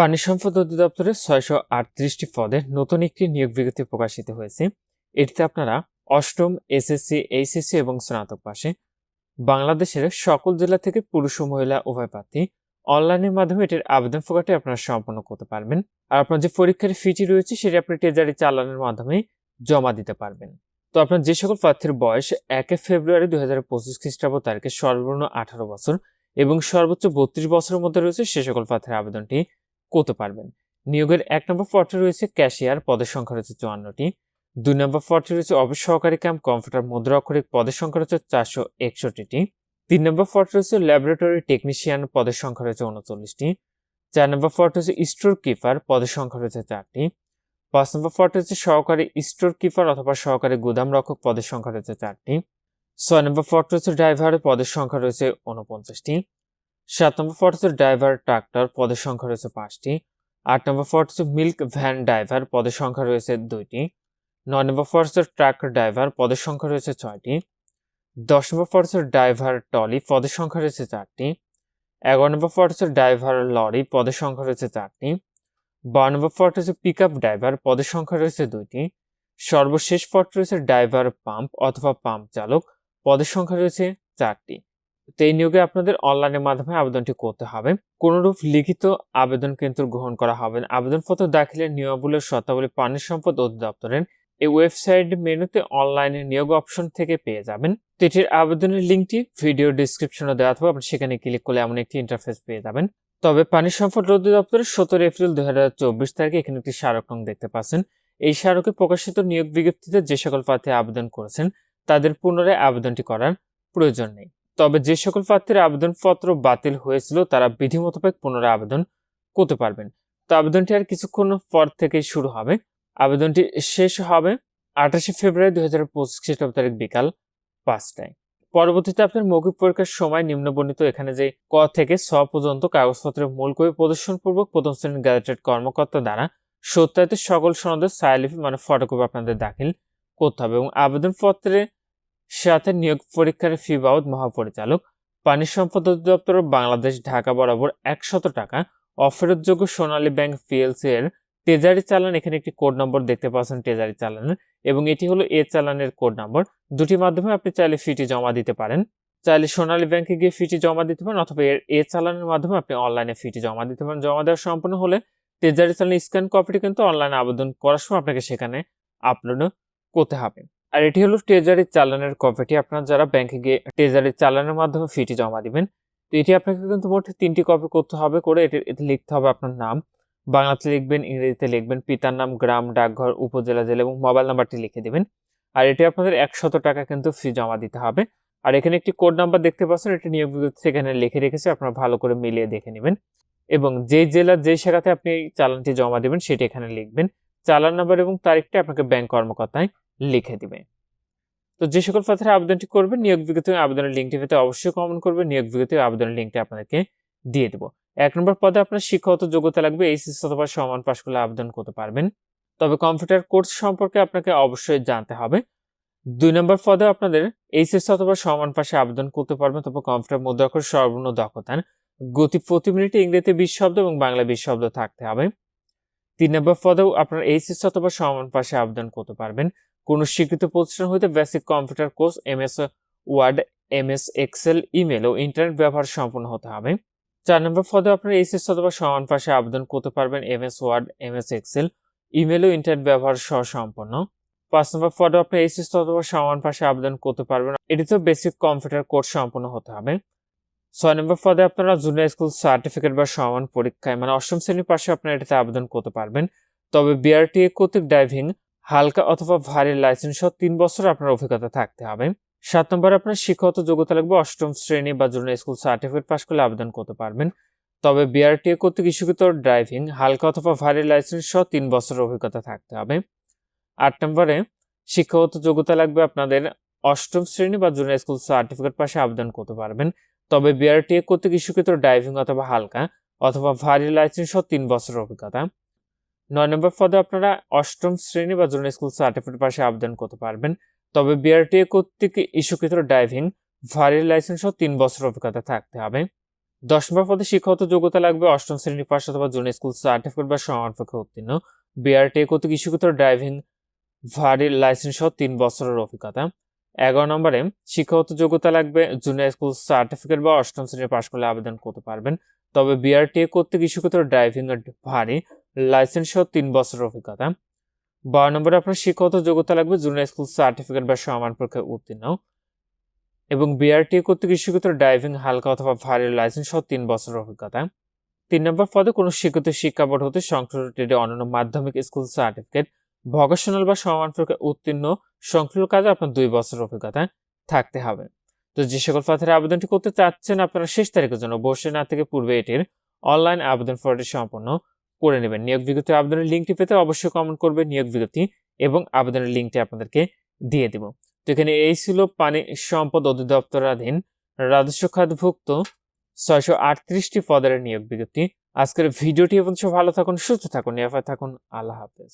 পানি সম্পদ অধিদপ্তরের ছয়শো আটত্রিশটি পদে নতুন একটি নিয়োগ বিজ্ঞপ্তি প্রকাশিত হয়েছে। এটিতে আপনারা অষ্টম এসএসসি, এইচএসসি এবং স্নাতক পাশে বাংলাদেশের সকল জেলা থেকে পুরুষ ও মহিলা উভয় প্রার্থী অনলাইনের মাধ্যমে এটির আবেদন প্রকারটি আপনারা সম্পন্ন করতে পারবেন। আর আপনার যে পরীক্ষার ফিটি রয়েছে, সেটি আপনি টেজারি চালানোর মাধ্যমে জমা দিতে পারবেন। তো আপনার যে সকল প্রার্থীর বয়স একে ফেব্রুয়ারি দুই হাজার পঁচিশ খ্রিস্টাব্দ তারিখে সর্বনিম্ন আঠারো বছর এবং সর্বোচ্চ বত্রিশ বছরের মধ্যে রয়েছে, সে সকল প্রার্থীর আবেদনটি করতে পারবেন। নিয়োগের এক নম্বর পদটি রয়েছে ক্যাশিয়ার, পদের সংখ্যা রয়েছে চুয়ান্নটি। দুই নম্বর পদটি রয়েছে অফিস সহকারী ক্যাম্প, কম্পিউটার মুদ্রা অক্ষরিক, পদের সংখ্যা রয়েছে চারশো একষট্টিটি। তিন নম্বর পদটি রয়েছে ল্যাবরেটরি টেকনিশিয়ান, পদের সংখ্যা রয়েছে উনচল্লিশটি। চার নম্বর পদটি হচ্ছে স্টোর কিপার, পদের সংখ্যা রয়েছে চারটি। পাঁচ নম্বর পদটি হচ্ছে সহকারী স্টোর কিপার অথবা সহকারী গুদাম রক্ষক, পদের সংখ্যা রয়েছে চারটি। ছয় নম্বর পদটি হচ্ছে ড্রাইভার, পদের সংখ্যা রয়েছে উনপঞ্চাশটি সাত নম্বর পদ হচ্ছে ড্রাইভার ট্রাক্টর পদের সংখ্যা রয়েছে পাঁচটি। আট নম্বর পদ হচ্ছে মিল্ক ভ্যান ড্রাইভার পদের সংখ্যা রয়েছে দুইটি। নয় নম্বর পদ হচ্ছে ট্রাক ড্রাইভার পদের সংখ্যা রয়েছে ছয়টি। দশ নম্বর পদ হচ্ছে ড্রাইভার টলি পদের সংখ্যা রয়েছে চারটি। এগারো নম্বর পদ হচ্ছে ড্রাইভার লরি পদের সংখ্যা রয়েছে চারটি। বারো নম্বর পদ হচ্ছে পিক আপ ড্রাইভার পদের সংখ্যা রয়েছে দুইটি। সর্বশেষ পদ রয়েছে ড্রাইভার পাম্প অথবা পাম্প চালক, পদের সংখ্যা রয়েছে চারটি। তো এই নিয়োগে আপনাদের অনলাইনের মাধ্যমে আবেদনটি করতে হবে। কোনরূপ লিখিত আবেদন কিন্তু গ্রহণ করা হবে না। আবেদনপত্র দাখিলের নিয়মাবলীর শর্তাবলী পানি সম্পদ অধিদপ্তরের এই ওয়েবসাইট মেনুতে অনলাইনে নিয়োগ অপশন থেকে পেয়ে যাবেন। তো এটির আবেদনের লিঙ্কটি ভিডিও ডিসক্রিপশনে দেওয়া থাকবে। আপনি সেখানে ক্লিক করলে এমন একটি ইন্টারফেস পেয়ে যাবেন। তবে পানি সম্পদ অধিদপ্তরের সতেরো এপ্রিল দুই হাজার চব্বিশ তারিখে এখানে একটি স্মারক দেখতে পাচ্ছেন। এই স্মারকে প্রকাশিত নিয়োগ বিজ্ঞপ্তিতে যে সকল প্রার্থী আবেদন করেছেন, তাদের পুনরায় আবেদনটি করার প্রয়োজন নেই। তবে যে সকল প্রার্থীর আবেদনপত্র বাতিল হয়েছিল, তারা বিধি মোতাবেক পুনরায় আবেদন করতে পারবেন। তো আবেদনটি আর কিছুক্ষণ পর থেকেই শুরু হবে। আবেদনটি শেষ হবে আঠাশে ফেব্রুয়ারি দুই হাজার পঁচিশ খ্রিস্টাব্দ তারিখ বিকাল পাঁচটায়। পরবর্তীতে আপনার মৌখিক পরীক্ষার সময় নিম্নবর্ণিত এখানে যে ক থেকে ছ পর্যন্ত কাগজপত্রের মূল কপি প্রদর্শনপূর্বক প্রথম শ্রেণির গ্যাজেটেড কর্মকর্তা দ্বারা সত্যায়িত সকল সনদের ছায়ালিপি মানে ফটোকপি আপনাদের দাখিল করতে হবে এবং আবেদনপত্রে সাথে নিয়োগ পরীক্ষার ফি বাবদ মহাপরিচালক, পানি সম্পদ অধিদপ্তর বাংলাদেশ ঢাকা বরাবর একশত টাকা, অফেরতযোগ্য সোনালী ব্যাংক পিএলসি এর ট্রেজারি চালান, এখানে একটি কোড নম্বর দেখতে পাচ্ছেন ট্রেজারি চালানের এবং এটি হলো এ চালানের কোড নম্বর। দুটি মাধ্যমে আপনি চাইলে ফিটি জমা দিতে পারেন। চাইলে সোনালী ব্যাংকে গিয়ে ফিটি জমা দিতে পারেন, অথবা এর এ চালানের মাধ্যমে আপনি অনলাইনে ফিটি জমা দিতে পারেন। জমা দেওয়া সম্পূর্ণ হলে ট্রেজারি চালান স্ক্যান কপিটি কিন্তু অনলাইনে আবেদন করার সময় আপনাকে সেখানে আপলোড করতে হবে। আর এটি হলো ট্রেজারি চালানের কপিটি আপনার যারা ব্যাংকে গিয়ে ট্রেজারি চালানের মাধ্যমে ফিটি জমা দিবেন, তো এটি আপনাকে কিন্তু মোট তিনটি কপি করতে হবে করে এটি এতে লিখতে হবে আপনার নাম। বাংলাতে লিখবেন, ইংরেজিতে লিখবেন, পিতার নাম, গ্রাম, ডাকঘর, উপজেলা, জেলা এবং মোবাইল নাম্বারটি লিখে দিবেন। আর এটি আপনাদের একশত টাকা কিন্তু ফি জমা দিতে হবে। আর এখানে একটি কোড নাম্বার দেখতে পাচ্ছেন, এটি নিয়োগ বিজ্ঞপ্তি এখানে লিখে রেখেছে, আপনারা ভালো করে মিলিয়ে দেখে নেবেন। এবং যে জেলার যে শাখাতে আপনি চালানটি জমা দেবেন, সেটি এখানে লিখবেন। চালান নাম্বার এবং তারিখটি আপনাকে ব্যাংক কর্মকর্তায় লিখে দিবে। তো যে সকল প্রার্থীরা আবেদনটি করবেন, নিয়োগ বিজ্ঞপ্তি আবেদনের লিঙ্কটি পেতে অবশ্যই কমেন্ট করবেন, নিয়োগ বিজ্ঞপ্তি আবেদনের লিঙ্কটি আপনাদেরকে দিয়ে দেবো। এক নম্বর পদে আপনার শিক্ষাগত যোগ্যতা লাগবে এইচএস অথবা সমান পাশ করলে আবেদন করতে পারবেন। তবে কম্পিউটার কোর্স সম্পর্কে আপনাকে অবশ্যই জানতে হবে। দুই নম্বর পদে আপনাদের এইচএস অথবা সমান পাশে আবেদন করতে পারবেন, তবে কম্পিউটার মুদ্রাক্ষর সর্বনিম্ন দক্ষতা গতি প্রতি মিনিটে ইংরেজিতে বিশ শব্দ এবং বাংলা বিশ শব্দ থাকতে হবে। তিন নম্বর পদেও আপনার এইচএস অথবা সমান পাশে আবেদন করতে পারবেন। কোনো স্বীকৃত প্রতিষ্ঠান হইতে basic computer course M S word M S excel email ও ইন্টারনেট ব্যবহার সম্পন্ন হতে হবে। চার নম্বর পদে আপনার এইচএস অথবা সমান পাশে আবেদন করতে পারবেন M S word M S excel email ও ইন্টারনেট ব্যবহার সহ সম্পন্ন। পাঁচ নম্বর পদে আপনি এইচএস অথবা সমান পাশে আবেদন করতে পারবেন এটিতেও বেসিক কম্পিউটার কোর্স সম্পন্ন হতে হবে। ছয় নম্বর পদে আপনারা জুনিয়র স্কুল সার্টিফিকেট বা সমান পরীক্ষায় মানে অষ্টম শ্রেণির পাশে আপনারা এটাতে আবেদন করতে পারবেন। তবে বিআরটিএ কর্তৃক ড্রাইভিং হালকা অথবা ভারী লাইসেন্স সহ তিন বছর আপনার অভিজ্ঞতা থাকতে হবে। সাত নম্বর আপনার শিক্ষাগত যোগ্যতা লাগবে অষ্টম শ্রেণি বা জুনিয়র স্কুল সার্টিফিকেট পাস করলে আবেদন করতে পারবেন। তবে বিআরটিএ কর্তৃক ইস্যুকৃত ড্রাইভিং হালকা অথবা ভারী লাইসেন্স সহ তিন বছরের অভিজ্ঞতা থাকতে হবে। আট নম্বরে শিক্ষাগত যোগ্যতা লাগবে আপনাদের অষ্টম শ্রেণি বা জুনিয়র স্কুল সার্টিফিকেট পাশে আবেদন করতে পারবেন। তবে বিআরটিএ কর্তৃক ইস্যুকৃত ড্রাইভিং অথবা হালকা অথবা ভারী লাইসেন্স সহ তিন বছরের অভিজ্ঞতা। নয় নম্বর পদে আপনারা অষ্টম শ্রেণি বা জুনিয়র স্কুল সার্টিফিকেট পাশে আবেদন করতে পারবেন। তবে বিআরটিএ কর্তৃক ইস্যুকৃত ড্রাইভিং, ভারী লাইসেন্স সহ তিন বছর অভিজ্ঞতা থাকতে হবে। দশ নম্বর পদে শিক্ষাগত যোগ্যতা লাগবে অষ্টম শ্রেণি পাস অথবা জুনিয়র স্কুল সার্টিফিকেট বা সমানপক্ষে উত্তীর্ণ। বিআরটি কর্তৃক ইস্যুকৃত ড্রাইভিং, ভারী লাইসেন্স সহ তিন বছরের অভিজ্ঞতা এগারো নম্বরে শিক্ষাগত যোগ্যতা লাগবে জুনিয়র স্কুল সার্টিফিকেট বা অষ্টম শ্রেণি পাশ করলে আবেদন করতে পারবেন। তবে বিআরটিএ কর্তৃক ইস্যুকৃত ড্রাইভিং ভারী লাইসেন্স সহ তিন বছরের অভিজ্ঞতা। বারো নম্বরে আপনার শিক্ষাগত যোগ্যতা লাগবে জুনিয়র স্কুল সার্টিফিকেট বা সমান পরীক্ষায় উত্তীর্ণ। এবং বিআরটি কর্তৃক ইস্যুকৃত ড্রাইভিং হালকা অথবা ভারী লাইসেন্স সহ তিন বছরের অভিজ্ঞতা। তিন নম্বর পদে কোনো শিক্ষিত শিক্ষা বোর্ড হতে সংশ্লিষ্ট অন্যান্য মাধ্যমিক স্কুল সার্টিফিকেট ভকেশনাল বা সমান পরীক্ষায় উত্তীর্ণ, সংশ্লিষ্ট কাজে আপনার দুই বছরের অভিজ্ঞতা থাকতে হবে। তো যে সকল প্রার্থীরা আবেদনটি করতে চাচ্ছেন আপনারা শেষ তারিখের জন্য অবশ্যই না থেকে পূর্বে এটির অনলাইন আবেদন ফর্মটি সম্পন্ন করে নেবেন। নিয়োগ বিজ্ঞপ্তি আবেদনের লিঙ্কটি পেতে অবশ্যই কমেন্ট করবে নিয়োগ বিজ্ঞপ্তি এবং আবেদনের লিঙ্কটি আপনাদেরকে দিয়ে দেব। তো এখানে এই ছিল পানি সম্পদ অধিদপ্তরাধীন রাজস্ব খাতভুক্ত ছয়শো আটত্রিশটি পদের নিয়োগ বিজ্ঞপ্তি। আজকের ভিডিওটি এবং সব ভালো থাকুন, সুস্থ থাকুন, নিরাপদ থাকুন। আল্লাহ হাফেজ।